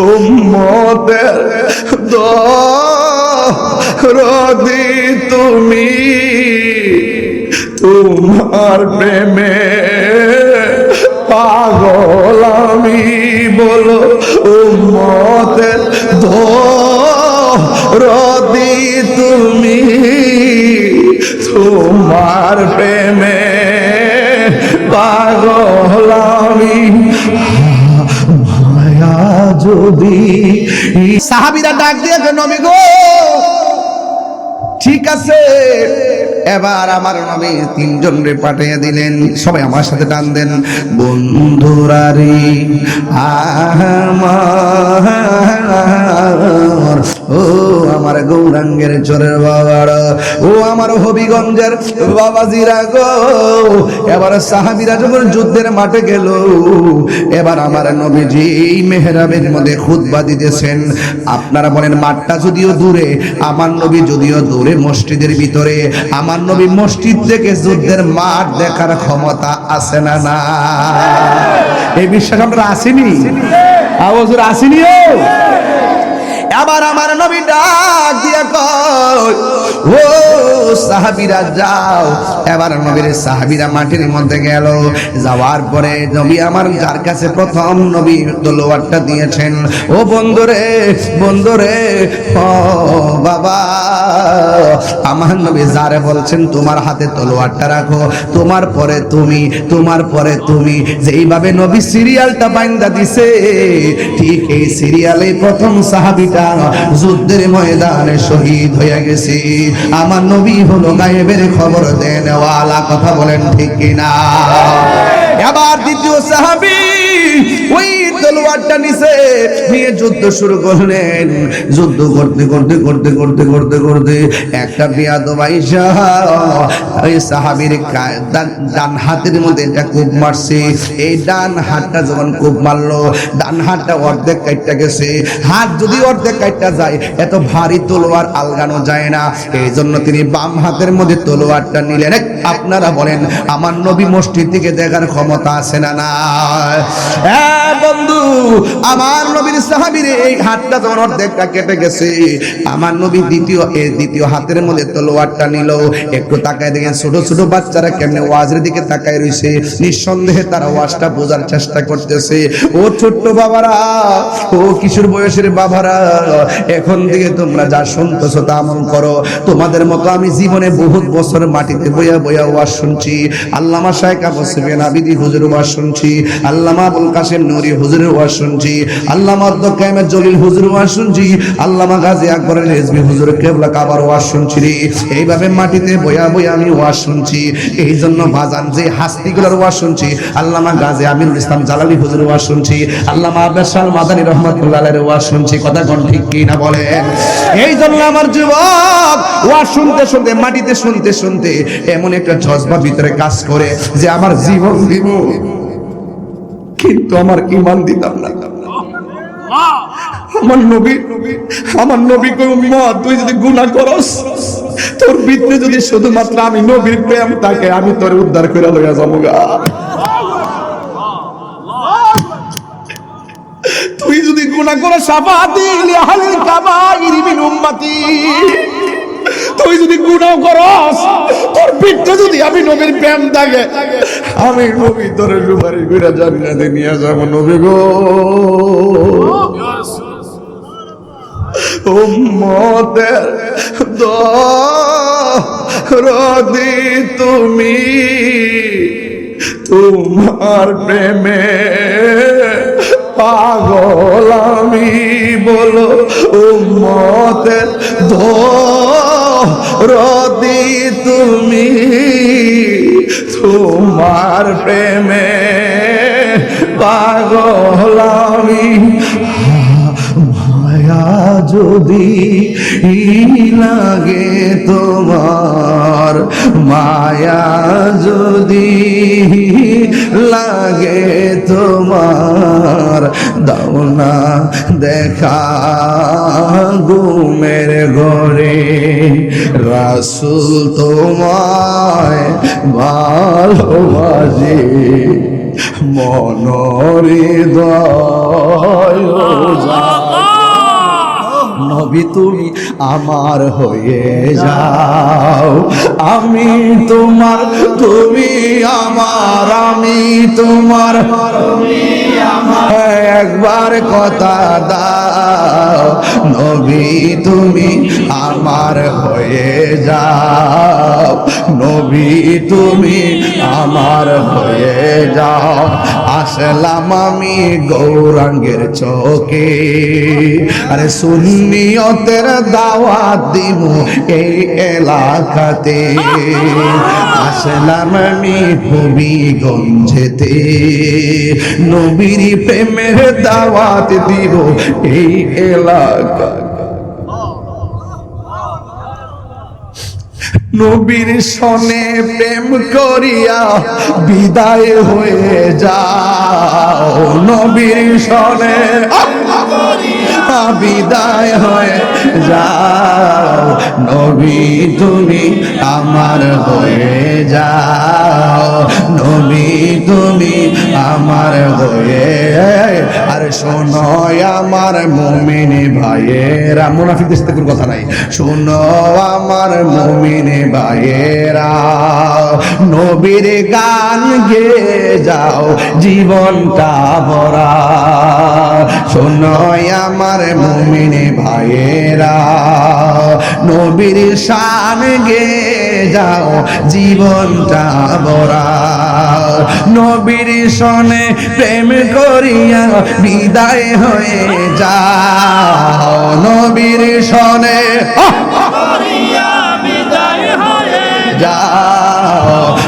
উম্মতের দরদি তুমি, তোমার প্রেমে পাগল আমি বলো, উম্মতের দরদি তুমি, তোমার প্রেমে পাগল আমি যদি সাহাবিরা ডাক দিয়েছে ঠিক আছে। এবার আমার নামে তিনজন রে পাঠিয়ে দিলেন। সবাই আমার সাথে টান দেন। বন্ধুরারি আমার ও গৌরাঙ্গের চরের বাবার ও আমার হবিগঞ্জের বাবাজিরা গো, এবার সাহাবিরা যখন যুদ্ধের মাঠে গেল, এবার আমার নবীজি এই মেহরাবের মধ্যে খুতবা দিতেছেন। আপনারা বলেন, মাঠটা যদিও দূরে, আমার নবী যদিও দূরে মসজিদের ভিতরে, আমার নবী মসজিদ থেকে যুদ্ধের মাঠ দেখার ক্ষমতা আছে না না এই বিশ্বাস আমরা আসেনি? আসেনিও? আবার আমার নবী ডাক দিয়া কয়, ও সাহাবীরা, যাও। এবার নবীর সাহাবীরা মাটির মধ্যে গেল। যাওয়ার পরে নবী আমার যার কাছে প্রথম নবী তলোয়ারটা দিয়েছেন, ও বন্ধুরে বন্ধুরে, ও বাবা, আমার নবী যারে বলছেন তোমার হাতে তলোয়ারটা রাখো, তোমার পরে তুমি, তোমার পরে তুমি। যেইভাবে নবী সিরিয়ালটা বাইন্দা দিছে, ঠিক এই সিরিয়ালে প্রথম সাহাবিটা যুদ্ধের ময়দানে শহীদ হয়ে গেছি। আমার নবী হলো গায়েবের খবর দেন ওয়ালা কথা বলেন ঠিক কিনা? এবার দ্বিতীয় সাহাবি, ওই তলোয়ারটা নিছে, নিয়ে যুদ্ধ শুরু করলেন। যুদ্ধ করতে করতে করতে করতে করতে করতে একটা বিয়াদ বাইশা ওই সাহাবির ডান- হাতের মধ্যে একটা কূপ মারছে। এই ডান হাতটা যখন কূপ মারলো, ডান হাতটা অর্ধেক কাটটা গেছে। হাত যদি অর্ধেক কাটটা যায়, এত ভারী তলোয়ার আলগানো যায় না। এই জন্য তিনি বাম হাতের মধ্যে তলোয়ারটা নিলেন। আপনারা বলেন, আমার নবী মসজিদ থেকে দেখার ক্ষমতা আছে না না হ্যাঁ বন্ধু আমার নবীর সাহাবীর এই হাতটা যখন অর্ধেকটা কেটে গেছে, আমার নবী দ্বিতীয়, এই দ্বিতীয় হাতের মধ্যে তলোয়ারটা নিল। একটু তাকায় দেখেন, ছোট ছোট বাচ্চারা কেমনে ওয়াজের দিকে তাকায় রইছে। নিঃসন্দেহে তারা ওয়াজটা বোঝার চেষ্টা করতেছে। ও ছোট্ট বাবারা, ও কিশোর বয়সের বাবারা, এখন থেকে তোমরা যা শুনতেছো তা আমল করো। তোমাদের মতো আমি জীবনে বহুত বছর মাটিতে বইয়া বইয়া ওয়াজ শুনছি। আল্লামা শাহেক আবু সুফিয়ান আবিদি হুজুর ওয়াজ শুনছি। আল্লামা আবুল কাসেম নুরি হুজুরের শুনছি, আল্লামা আব্দুল কাইমের জলিল শুনছি, আল্লামা গাজী আকবরের রেজবি হুজুর কেবলা কাবার শুনছি এইভাবে মাটিতে বইয়া বইয়া আমি শুনছি এই জন্য বাজান যে হাস্তিগুলোর শুনছি, আল্লামা গাজী আমিরুল ইসলাম জালালি হুজুর শুনছি, আল্লামা মাদানী শুনছি, কথা কোন ঠিক কি না বলেন এই জন্য আমার যুবক ওয়াজ শুনতে শুনতে, মাটিতে শুনতে শুনতে এমন একটা জজবা ভিতরে কাজ করে যে আমার জীবন দিব। কিন্তু আমার ইমান দিতাম না। আমার নবী আমার নবী কই তুই যদি গুনাহ করস, তোর ভিতরে যদি শুধুমাত্র আমি নবীর প্রেম থাকে, আমি তোর উদ্ধার করে লইয়া যাব গা। তুই যদি গুনাহ করস সাফাতি লিআহলিল কাবাইর মিন তুই যদি গুনাহ করস, তোর ভিতরে যদি আমি নবীর প্রেম থাকে আমি নবী তোর সুপারিশ করে জান্নাতে নিয়ে যাব নবী গো। উম্মতের দরদি তুমি, তোমার প্রেমে পাগল আমি বলো, উম্মতের দরদি তুমি তোমার প্রেমে পাগল আমি। মায়া যদি লাগে তোমার, মায়া যদি লাগে তোমার, দাও না দেখা ঘুমের ঘরে। রাসুল তোমায় ভালোবাসে, মনরে দয় নবী, তুমি আমার হয়ে যাও। আমি তোমার, তুমি আমার, আমি তোমার। একবার কথা দাও, নবী, তুমি আমার হয়ে যাও। নবী, তুমি আমার হয়ে যাও। আসলাম আমি গৌরাঙ্গের চোখে। আরে সুন্নিয়তের দাওয়াত দিব এই এলাকাতে। আসলাম আমি হবিগঞ্জেতে। নবীর প্রেমের দাওয়াত দিব এই এলাকা নবীর সনে প্রেম করিয়া বিদায় হয়ে যাও। নবীর সনে বিদায় হয়ে যাও। নবী, তুমি আমার হয়ে যাও। নবী, তুমি আমার হয়ে আর শোনো, আমার মুমিনি ভাইয়েরা, মুনাফিকদের সাথে কোনো কথা নাই। শোনো, আমার মুমিনি ভাইয়েরা। নবীর গান গে যাও, জীবনটা ভরা। শোনো আমার মুমিনি ভাইয়েরা, নবীর শান গে যাও, জীবনটা ভরা। নবীর সনে প্রেম করিয়া বিদায় হয়ে যাও, নবীর সনে।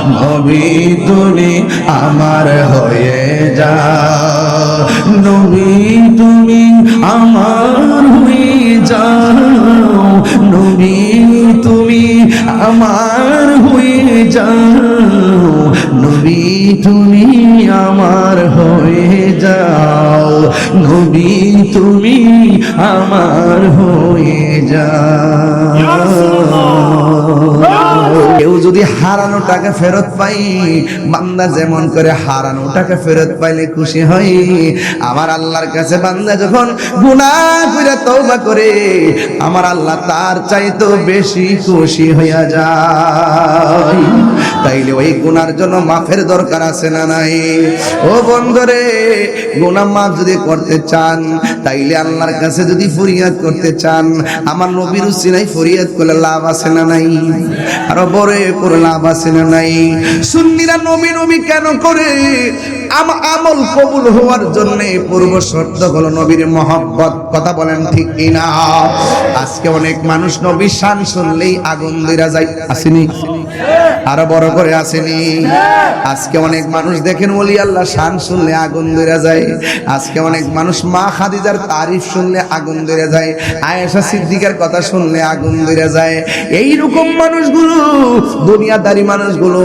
নবী তুমি আমার হয়ে যাও। নবী তুমি আমার হয়ে যাও। নবী তুমি আমার হয়ে যাও। যদি হারানো টাকা ফেরত পাই। বান্দা যেমন করে হারানো টাকা ফেরত পাইলে খুশি হয় আমার আল্লাহর কাছে বান্দা যখন গুনাহ করে তওবা করে, আমার আল্লাহ তার চাইতো বেশি খুশি হইয়া যায়। তাইলে ওই গুনার জন্য মাফের দরকার আছে না নাই? ও বন্ধুরে, গুনাহ মাফ যদি করতে চান, তাইলে আল্লাহর কাছে যদি ফরিয়াদ করতে চান, আমার নবীর উসিলাই ফরিয়াদ করলে লাভ আছে না নাই? আরও বড় লাভ আছে না নাই? সুন্নিরা নবী নবী কেন করে? আমল কবুল হওয়ার জন্য পূর্ব শর্ত হলো নবীর মহব্বত। কথা বলেন ঠিক কিনা? আজকে অনেক মানুষ নবীর শান শুনলেই আগুন দিরা যায়। আসেনি? আরও বড় করে আসেনি? আজকে অনেক মানুষ দেখেন ওলি আল্লাহ শান শুনলে আগুন ধরে যায়। আজকে অনেক মানুষ মা খাদিজার তারিফ শুনলে আগুন ধরে যায়। আয়েশা সিদ্দিকার কথা শুনলে আগুন ধরে যায়। এই রকম মানুষগুলো, দুনিয়াদারি মানুষগুলো,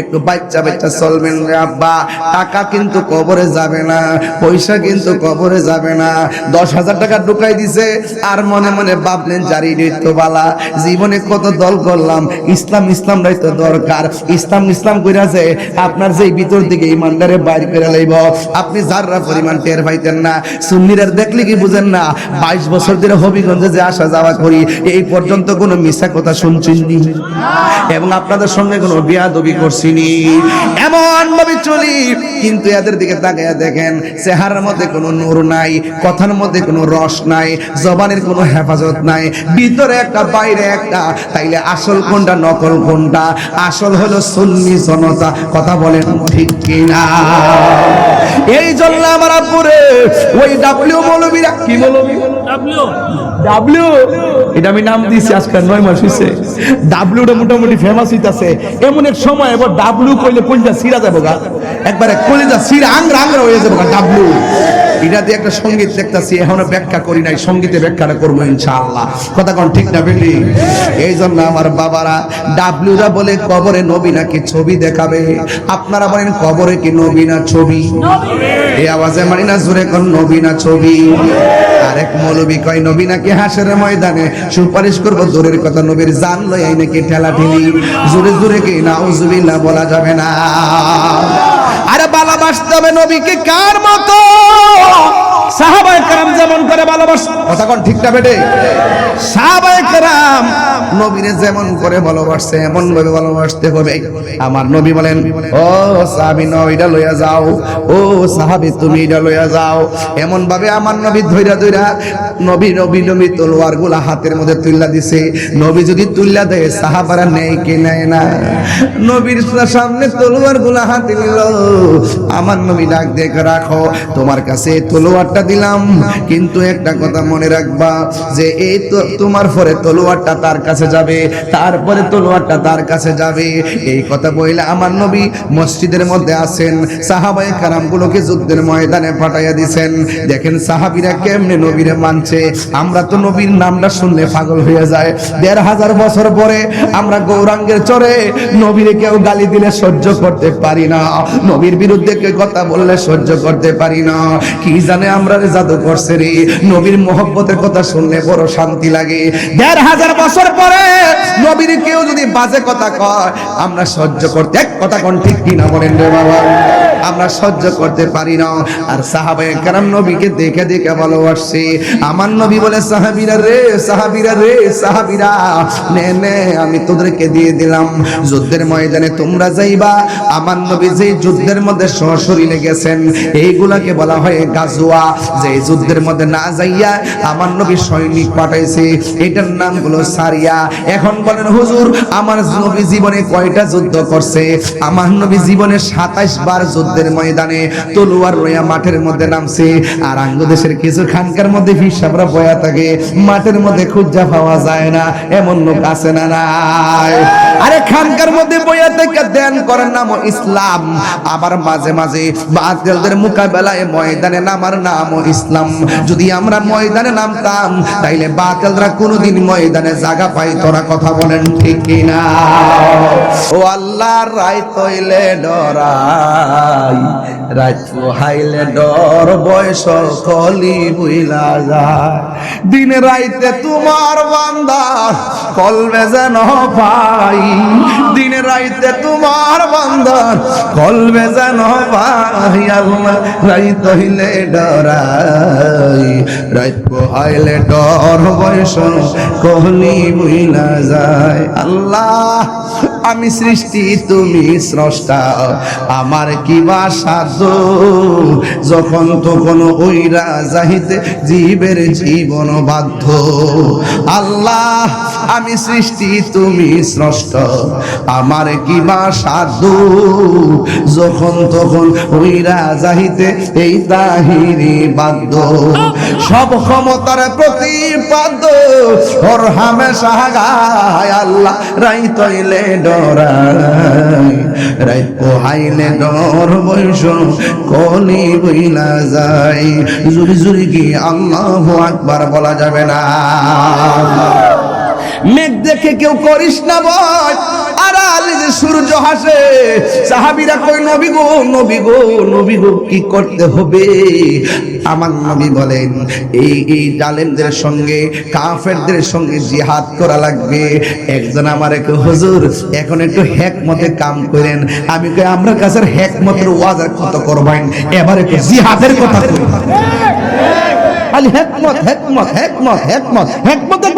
একটু বাচ্চা বাচ্চা চলবেন রে আব্বা। টাকা কিন্তু কবরে যাবে না, পয়সা কিন্তু কবরে যাবে না। দশ হাজার টাকা ঢুকাই দিছে, আর মনে মনে ভাবলেন, জারি বালা জীবনে কত দল করলাম, ইসলাম ইসলাম তো দরকার। ইসলাম ইসলাম কইরা যে আপনার যে ভিতর দিকে ইমানদারে বাইর করে লইব। আপনি যাররা পরিমাণ টের পাইতেন না সুন্নিরের দেখলে কি বুঝেন না, বাইশ বছর ধরে হবিগঞ্জে যে আসা যাওয়া করি, এই পর্যন্ত কোনো মিশা কথা শুনছিনি এবং আপনাদের সঙ্গে কোনো বিয়া দবি করছিনি। এমন ভাবে চলি কিন্তু এদের দিকে তাকাইয়া দেখেন চেহারার মধ্যে কোনো নূর নাই কথার মধ্যে কোনো রস নাই জবানের কোনো হেফাজত নাই ভিতরে একটা বাইরে একটা তাইলে আসল কোনটা নকল কোনটা? আসল হলো সুন্নি জনতা কথা বলেন ঠিক কিনা? এই জন্য আমার আব্বুরে ওই ডাব্লিউ মৌলবীরা কি মৌলবী? ডাব্লিউ এটা আমি নাম দিয়েছি আজকাল নয় মাস হয়েছে ডাব্লিউটা মোটামুটি ফেমাস হইতাছে। এমন এক সময় এবার ডাব্লিউ কইলে কলিজা সিরা যাব গা একবারে কলিজা সিরা আংরা আংরা হয়ে যাব গা ডাব্লিউ এটা দিয়ে একটা সংগীত দেখতাছি, এখনও ব্যাখ্যা করি নাই, সঙ্গীতে ব্যাখ্যাটা করব ইনশাআল্লাহ। কথা কোন ঠিক না বেলি এই জন্য আমার বাবারা, ডাব্লিউরা বলে কবরে নবী নাকি ছবি দেখাবে? আপনারা বলেন কবরে কি নবী না ছবি? এই আওয়াজে মানি না, জোরে কোন, নবী না ছবি? আরেক মৌলবী কয়, নবী নাকি হাসের ময়দানে? সুপারিশ করব দূরের কথা, নবীর জান লই নাকি ঠেলা ঠেলি জোরে জোরে কি না বলা যাবে না। আরে ভালোবাসতে হবে নবীকে কার মতো? সাহাবায়ে কেরাম যেমন করে ভালোবাসত। কথা কোন ঠিকটা বেটে? সাহাবায়ে কেরাম নবীরে যেমন করে ভালোবাসছে এমন ভাবে ভালোবাসতে হবে। আমার নবী বলেন ও সাহাবী নবীটা লইয়া যাও। ও সাহাবী তুমি এটা লইয়া যাও। এমন ভাবে আমার নবী ধইরা ধইরা নবী নবী নবী তলোয়ারগুলা হাতের মধ্যে তুইলা দিছে। নবী যদি তুইলা দেয় সাহাবারা নেই কি নেয় না? নবীর সামনে তলোয়ারগুলা হাতে নিল। আমার নবী ডাক দেখে রাখো তোমার কাছে এই তলোয়ারটা দিলাম। কিন্তু একটা কথা মনে রাখবা, যে এই তো তোমার পরে তলোয়ারটা তার কাছে যাবে, তারপরে তলোয়ারটা তার কাছে যাবে। এই কথা বইলে আমার নবী মসজিদের মধ্যে আছেন সাহাবায়ে কারামগুলোকে যুদ্ধের ময়দানে পাঠাইয়া দিছেন। দেখেন সাহাবীরা কেমনে নবীরে মানছে। আমরা তো নবীর নামটা শুনলে পাগল হয়ে যায়। দেড় হাজার বছর পরে আমরা গৌরাঙ্গের চরে নবীরে কেউ গালি দিলে সহ্য করতে পারি না। নবীর বিরুদ্ধে কেউ কথা বললে সহ্য করতে পারি না। কি জানে আমরা রে জাদু করছে রে। নবীর মোহব্বতের কথা শুনলে বড় শান্তি লাগে। দেড় হাজার বছর পরে নবীর কেউ যদি বাজে কথা কয়, আমরা সহ্য করতে এক কথা কোন ঠিক কিনা বলেন রে বাবা? আমরা সহ্য করতে পারি না। আর সাহাবায়ে কেরাম নবীকে দেখে দেখে ভালোবাসছে। আমার নবী বলে, সাহাবীরা রে সাহাবীরা রে, সাহাবীরা, নে নে, আমি তোদেরকে দিয়ে দিলাম। যুদ্ধের ময়দানে তোমরা যাইবা। আমার নবী যে যুদ্ধের মধ্যে সশরীরে গেছেন, এইগুলাকে বলা হয় গাজওয়া। যে যুদ্ধের মধ্যে না যাইয়া আমার নবী সৈনিক পাঠাইছে, এটার নাম হলো সারিয়া। এখন বলেন, হুজুর, আমার নবী জীবনে কয়টা যুদ্ধ করছে? আমার নবী জীবনে সাতাইশ বার যুদ্ধের ময়দানে তলোয়ার রইয়া মাঠের মধ্যে নামছে, আর আঙ্গদেশের কিছু খানকার মধ্যে হিসাবরা বয়া থাকে, মাঠের মধ্যে খুঁজা পাওয়া যায় না, এমন লোক আছে না নাই। আরে খানকার মধ্যে বয়া থেকে ধ্যান করার নাম ইসলাম, আবার মাঝে মাঝে বাতিলদের মোকাবেলায় ময়দানে নামার নাম ইসলাম। যদি আমরা ময়দানে নামতাম, তাইলে বাতিলরা কোনোদিন ময়দানে জায়গা পাই তোরা কথা বলেন ঠিক কিনা? ও আল্লাহর রায় তৈলে ডরাই। হাইলে ডর, বয়স কলি বুইলা যায়। দিন রাইতে তোমার বান্দা কলবে যেন পাই দিন রাইতে তোমার বান্দার কলবে যেন পাই আল্লাহ হইলে ডরাই রাত পোহাইলে ডর বয়স কহলি বুইলা যায়। আল্লাহ, আমি সৃষ্টি, তুমি স্রষ্টা। আমার কি বা সাধ্য? যখন তখন ওইরা যাইতে জীবের জীবন বাধ্য। আল্লাহ আমি সৃষ্টি, তুমি স্রষ্ট। আমার কি বা সাধ্য? যখন তখন ওইরা যাইতে এই তাহিরি বাধ্য। সব ক্ষমতার প্রতিপাদ্য ওর হামেশা গায় আল্লাহ, রাই তৈলে ডরাই রাই পোহাইলে ডর বৈশ কলি বইলা যায়। জুরি জুরি কি আল্লাহ আকবার বলা যাবে না? মেঘ দেখে কেউ করিস না বল আড়ালে যে সূর্য হাসে, সাহাবীরা কই নবী গো নবী গো নবী গো, কি করতে হবে? আমার নবী বলেন, এই এই জালেমদের সঙ্গে, কাফেরদের সঙ্গে জিহাদ করা লাগবে। একজন আমার এক হুজুর, এখন একটু হেকমতে কাম করেন। আমি কই আমরা কাছের হেকমতের ওয়াজ আর কত করবেন? এবার একটু জিহাদের কথা কই। হেকমত হেকমত হেকমত হেকমত হেকমত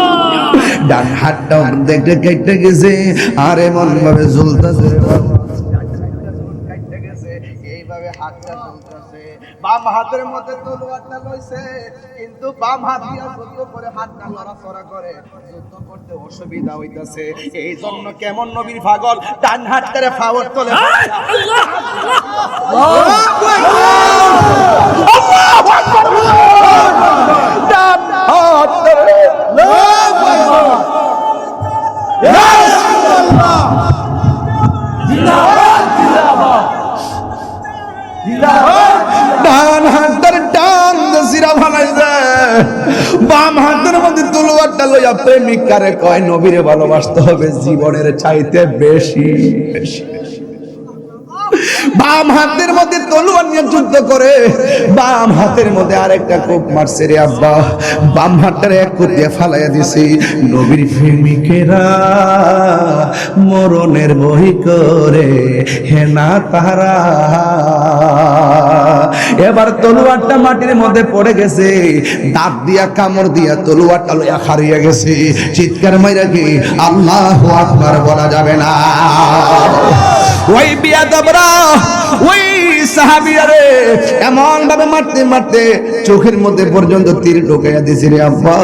ডান হাতটা দেখতে কেটে গেছে আর এমন ভাবে ঝুলতেছে। এইভাবে হাতটা ঝুলতেছে। বাম হাতের মধ্যে তলোয়ারটা লইছে কিন্তু বাম হাত দিয়া যুদ্ধ করে হাতটা লড়াচড়া করে। যুদ্ধ করতে অসুবিধা হইতাছে। এই জন্য কেমন নবীর পাগল? ডান হাতটারে ফাওয়ার তোলে ডান হাতটারে ডান হাতের ডান বাম হাতের মধ্যে প্রেমিকারে কয়, নবীরে ভালোবাসতে হবে, জীবনের চাইতে বেশি বেশি। বাম হাতের মধ্যে তলোয়ার নিয়ে যুদ্ধ করে, বাম হাতের মধ্যে আরেকটা কোপ মারছে রে আব্বা। বাম হাতটারে এক কোপ দিয়ে ফালাইয়া দিছি। নবীর প্রেমিকেরা মরণের বই করে, হে না তারা এবার তলোয়ারটা মাটির মধ্যে পড়ে গেছে, দাঁত দিয়া কামড় দিয়া তলোয়ারটা লইয়া হারিয়ে গেছে। চিৎকার মাইরা কি আল্লাহ আকবার বলা যাবে না? ওই বিয়াদবরা ওই এমন ভাবে মারতে মারতে চোখের মধ্যে পর্যন্ত তীর ঢুকাইয়া দিছি রে আব্বা।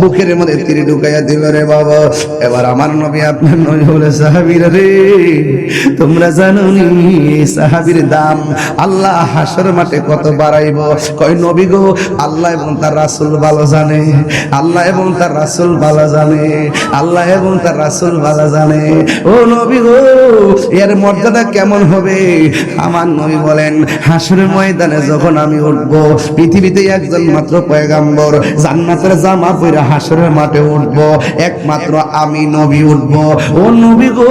বুকের মধ্যে তীর ঢুকাইয়া দিল রে বাবা। এবার আমার নবী আপনার রে, তোমরা জানো নি সাহাবীর দাম আল্লাহ হাসর মাঠে কত বাড়াইব? কয়, নবী গো, আল্লাহ এবং তার রাসুল ভালো জানে, আল্লাহ এবং তার রাসুল ভালো জানে, আল্লাহ এবং তার রাসূল ভালো জানে। ও নবী গো, এর মর্যাদা কেমন হবে? আমার নবী বলেন, হাসরের ময়দানে যখন আমি উঠব, পৃথিবীতে একজন মাত্র পয়গাম্বর, জান্নাতের জামা পরে হাসরের মাঠে উঠব। একমাত্র আমি নবী উঠব। ও নবী গো,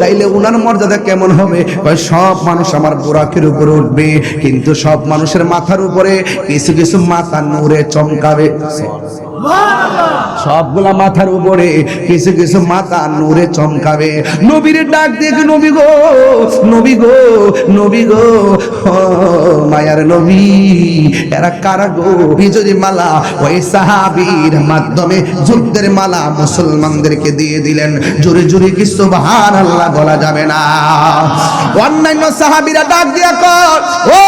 তাইলে উনার মর্যাদা কেমন হবে? সব মানুষ আমার বুরাকের উপরে উঠবে, কিন্তু সব মানুষের মাথার উপরে কিছু কিছু মাথা নূরে চমকাবে। সবগুলা মাথার উপরে কিছু কিছু মাথা নূরে চমকাবে। নবীর ডাক দিয়ে নবী গো নবী গো নবী গো ও মায়ার নবী, এরা কারা গো? বিজয়ী মালা ওই সাহাবীর মাধ্যমে যুদ্ধের মালা মুসলমানদেরকে দিয়ে দিলেন। জোরে জোরে কি সুবহান আল্লাহ বলা যাবে না? অন্যান্য সাহাবীরা ডাক দিয়া কর ও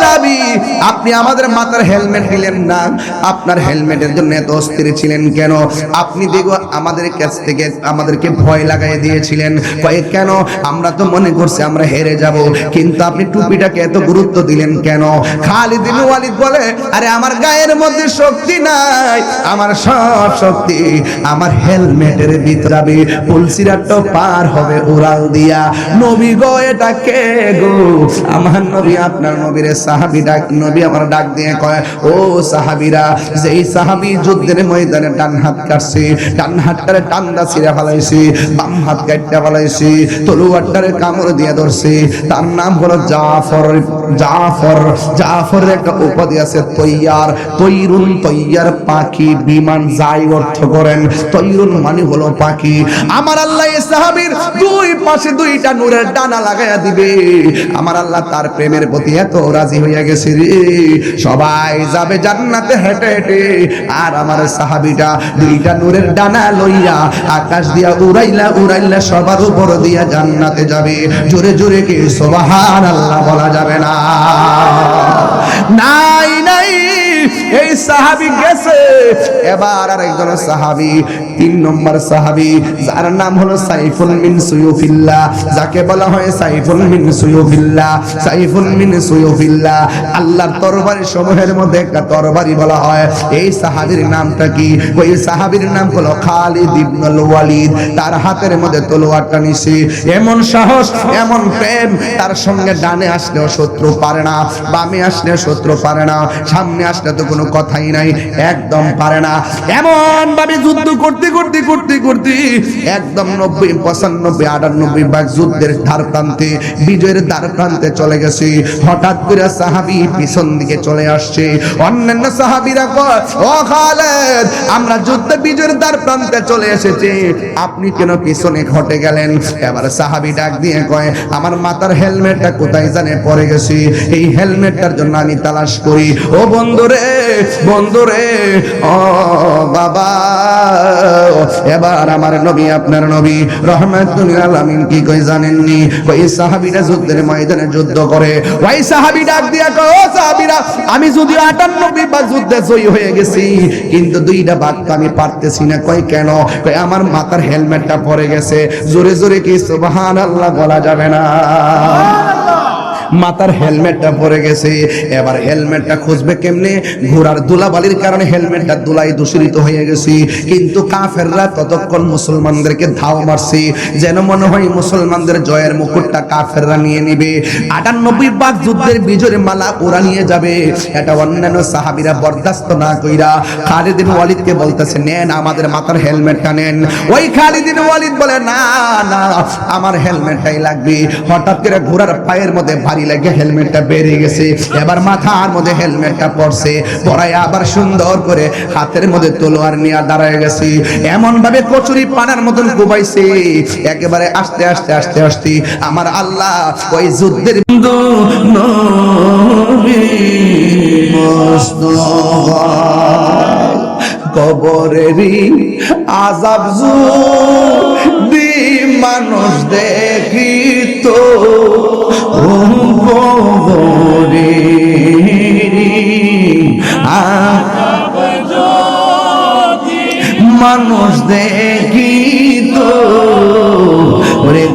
সাহাবী, আপনি আমাদের মাথার হেলমেট দিলেন না? আপনার হেলমেটের জন্য এত অস্থির ছিলেন কেন? আপনি দেখো আমাদের কাছ থেকে আমাদেরকে ভয় লাগাই দিয়েছিলেন। কয়ে, কেন? আমরা তো মনে করছি আমরা হেরে যাব, কিন্তু আপনি টুপিটাকে এত গুরুত্ব দিলেন কেন? খালিদ ওয়ালিদ বলে, আরে, আমার গায়ের মধ্যে শক্তি নাই, আমার সব শক্তি আমার হেলমেটের ভিতরে যাবে পুলসিরাটো পার হবে উড়াল দিয়া। নবী গো, এটা কে গো? আমার নবী, আপনার নবীর সাহাবী ডাক, নবী আমার ডাক দিয়ে কয়, ও সাহাবীরা, যেই সাহাবী যুদ্ধের ময়দানে ডান হাত কাটছে, ডান হাতটারে টান্দা ছিঁড়ে ফেলাইছে, বাম হাত কাটতে ফেলাইছে, তলুয়ারটারে কামড় দিয়ে ধরছে, তার নাম হলো জাফর জাফর জাফরের একটা উপাধি আছে, তৈয়ার। তৈরুন তৈয়ার পাখি, বিমান যাই অর্থ করেন। তৈরুন মানে হলো পাখি। আমার আল্লাহ সাহাবীর দুই পাশে দুইটা নূরের ডানা দিবে। আমার আল্লাহ তার প্রেমের প্রতি এত রাজি হইয়া গেছে রে। সবাই যাবে জান্নাতে হেঁটে হেঁটে। আর আমার সাহাবিটা দুইটা নূরের ডানা লইয়া আকাশ দিয়া উড়াইলা উড়াইলা সবার উপর দিয়া জান্নাতে যাবে। জোরে জোরে কি সুবহান আল্লাহ বলা যাবে না। নাই নাই এই সাহাবি গেছে। এবার আর একজন সাহাবি, তিন নম্বর সাহাবি, যার নাম হলো সাইফুল মিন সুয়ুফিল্লাহ। যাকে বলা হয় সাইফুল মিন সুয়ুফিল্লাহ, সাইফুল মিন সুয়ুফিল্লাহ। আল্লাহর তরবারি সমূহের মধ্যে একটা তরবারি বলা হয়। এই সাহাবীর নামটা কি? ওই সাহাবীর নাম হলো খালিদ ইবনুল ওয়ালিদ। তার হাতের মধ্যে তলোয়ারটা নিছে। এমন সাহস, এমন প্রেম, তার সঙ্গে ডানে আসলেও শত্রু পারে না, বামে আসলে শত্রু পারে না, সামনে আসলে তো কোনো কথাই নাই, একদম পারে না। এমন ভাবে যুদ্ধ করতে করতে করতে করতে একদম নব্বই, পঁচানব্বই, আটানব্বই ভাগ যুদ্ধের ধার প্রান্তে, বিজয়ের দ্বার প্রান্তে চলে গেছে। হঠাৎ করে সাহাবি পিছন দিকে চলে আসছে। অন্যান্য সাহাবিরা ও আমরা যুদ্ধে বিজয়ের দ্বার প্রান্তে চলে এসেছি। আপনি কেন পিছনে ঘটে গেলেন? এবার সাহাবি ডাক দিয়ে কয়, আমার মাথার হেলমেটটা কোথায় জানে পড়ে গেছি। এই হেলমেটটার জন্য আমি তালাশ করি। ও বন্ধুরে বন্ধুরে, ও বাবা, এবার আমার নবী, আপনার নবী, রহমাতুল আলামিন কি কই জানেননি? ওই সাহাবীরা যুদ্ধের ময়দানে যুদ্ধ করে। ওই সাহাবী ডাক দিয়া কয়, ও সাহাবীরা, আমি যদি 98 বার যুদ্ধে হয়ে গেছি, কিন্তু দুইটা বাদ আমি পারতেছি না। কই কেন? কই আমার মাথার হেলমেটটা পড়ে গেছে। জোরে জোরে কি সুবহানাল্লাহ বলা যাবে না? মাথার হেলমেটটা পরে গেছে। এবার হেলমেটটা খুঁজবে কেমনে? ঘোড়ার দুলাবালির কারণে হেলমেটটা দুলাই দূষিত হয়ে গেছে। কিন্তু কাফেররা ততক্ষণ মুসলমানদেরকে ধাও মারছে। যেন মনে হয় মুসলমানদের জয়ের মুকুটটা কাফেররা নিয়ে নিবে। আটানব্বই বাঘ যুদ্ধের বিজয়ের মালা ওরা নিয়ে যাবে। এটা অন্যান্য সাহাবিরা বরদাস্ত না কইরা খালিদিন ওয়ালিদকে বলতেছে, নেন, আমাদের মাথার হেলমেটটা নেন। ওই খালিদিন ওয়ালিদ বলে, না না, আমার হেলমেটটাই লাগবে। হঠাৎ করে ঘোড়ার পায়ের মধ্যে ভারী লাগে হেলমেটটা বেড়ে গেছে। এবার মাথার মধ্যে হেলমেটটা পড়ছে। পরায় আবার সুন্দর করে হাতের মধ্যে তলোয়ার নিয়ে দাঁড়ায় গেছে। এমন ভাবে কচুরি পানার মতন ডুবাইছে একেবারে আস্তে আস্তে আস্তে আস্তে আমার আল্লাহ ওই যুদ্ধের বিন্দু কবরেরই আজাব মানুষ দেখিত। ও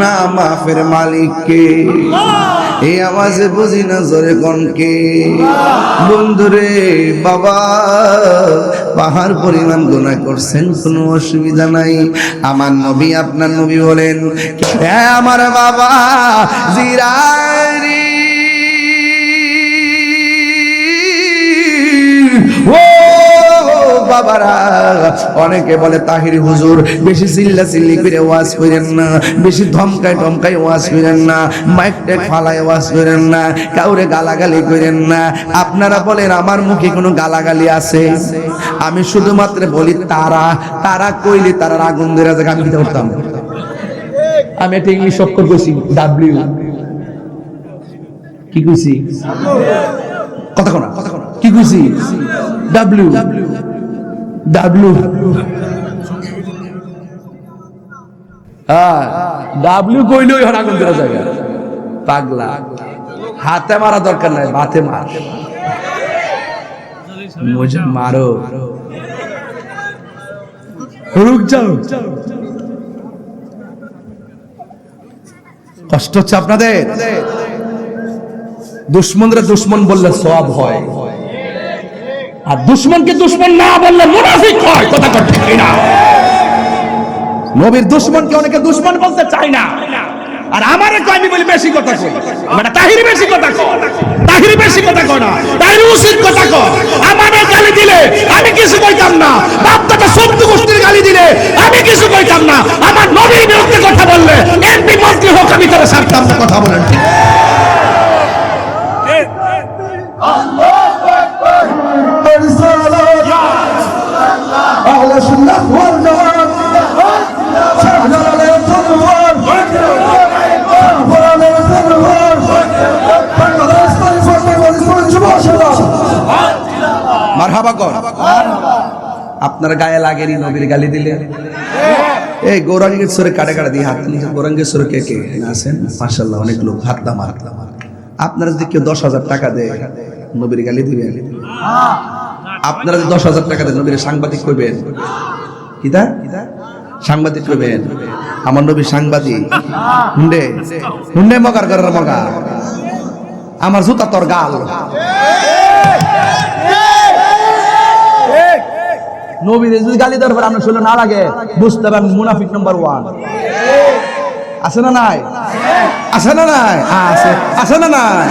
গুনা মাফের মালিককে। এই আওয়াজে বুঝি না জোরে কনকে বন্ধুরে, বাবা, পাহাড় পরিমাণ গুনাহ করছেন, কোনো অসুবিধা নাই। আমার নবী আপনার নবী বলেন হ্যাঁ আমার বাবা জিরারি ও বাবারা অনেকে বলে তাহির হুজুর বেশি চিল্লা চিল্লি করে ওয়াজ করেন না বেশি ধমকায় ধমকায় ওয়াজ করেন না মাইক টেক ফালায় ওয়াজ করেন না কাউরে গালাগালি করেন না। আপনারা বলেন আমার মুখে কোনো গালাগালি আছে? আমি শুধুমাত্র বলি তারা তারা কইলে তারা আগুন ধরে যাক আমি কি করতাম আমি একটা ইংলিশ অক্ষর কইছি ডাব্লিউ কি কইছি? কথা কোনা কথা কোনা কি কইছি? ডাব্লিউ হ্যাঁ আগুন দেওয়া জায়গা পাগলা। হাতে মারা দরকার নাই মাথে মার। মুঝে মারো। রুক যাও। কষ্ট হচ্ছে আপনাদের। দুশ্মনরা দুশ্মন বললে সব হয়। আর দুশ্মনকে দুশ্মন না বললে মুনাফিক হয়, কথা কথা চাই না নবীর দুশ্মনকে অনেকে দুশ্মন বলতে চাই না। আর আমারে কয়, আমি বলি বেশি কথা কই। আমরা তাহির বেশি কথা কই তাহির বেশি কথা কই না। তাহির উচিত কথা কই আমারে গালি দিলে আমি কিছু কইতাম না। বাপ দাদা সত্য গোষ্ঠীর গালি দিলে আমি কিছু কইতাম না। আমার নবীর বিরুদ্ধে কথা বললে এর বিপক্ষে হোক, আমি তারা সারতাম না, কথা বলেন ঠিক। আল্লাহ! আপনার গায়ে লাগেনি নবীর গালি দিলে? এই গৌরঙ্গের সুরে কাটে কাটে দিয়ে হাত নিয়ে গৌরঙ্গের সুরে কে কে? আছেন? মাসাল্লাহ অনেক লোক। হাত দাম হাত দাম আপনারা যদি কেউ দশ হাজার টাকা দেয়, নবীর গালি দিবে আপনারা যদি দশ হাজার টাকা দেন, নবীর সাংবাদিক কইবেন কিদা সাংবাদিক কইবেন আমার নবী সাংবাদিক। হুন্ডে। হুন্ডে মগার করার মগা। আমার জুতা তোর গাল। নবীর যদি গালি দেওয়ার পর আমরা শুনলে না লাগে, বুঝতে হবে আমি মুনাফিক নাম্বার ওয়ান আছে না নাই? আছে না নাই? আছে। আছে না নাই?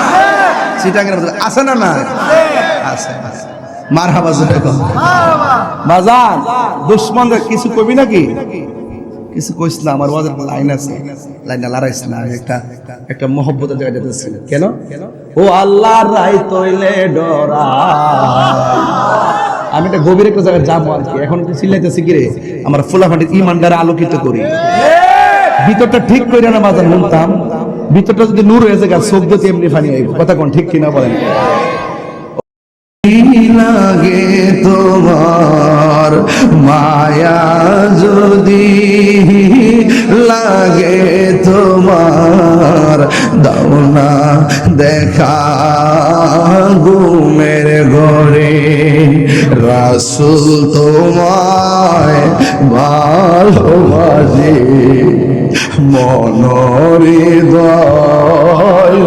সিটাঙ্গের আছে না নাই? আছে আছে। আমি একটা গভীর একটা জায়গায় যাব আর কি। এখন চিল্লাইতেছি কি রে? আমার ফুলাফাটির ইমানদারে আলোকিত করি। ভিতরটা ঠিক করে না বাজার শুনতাম ভিতরটা যদি নূর হয়ে যায় এমনি ফানি কথা কোন ঠিক কিনা বলেন? লাগে তোমার মায়া যদি লাগে তোমার? দাও দেখা ঘুমের ঘরে। রাসুল তোমায় ভালোবাসে, মনরে দয়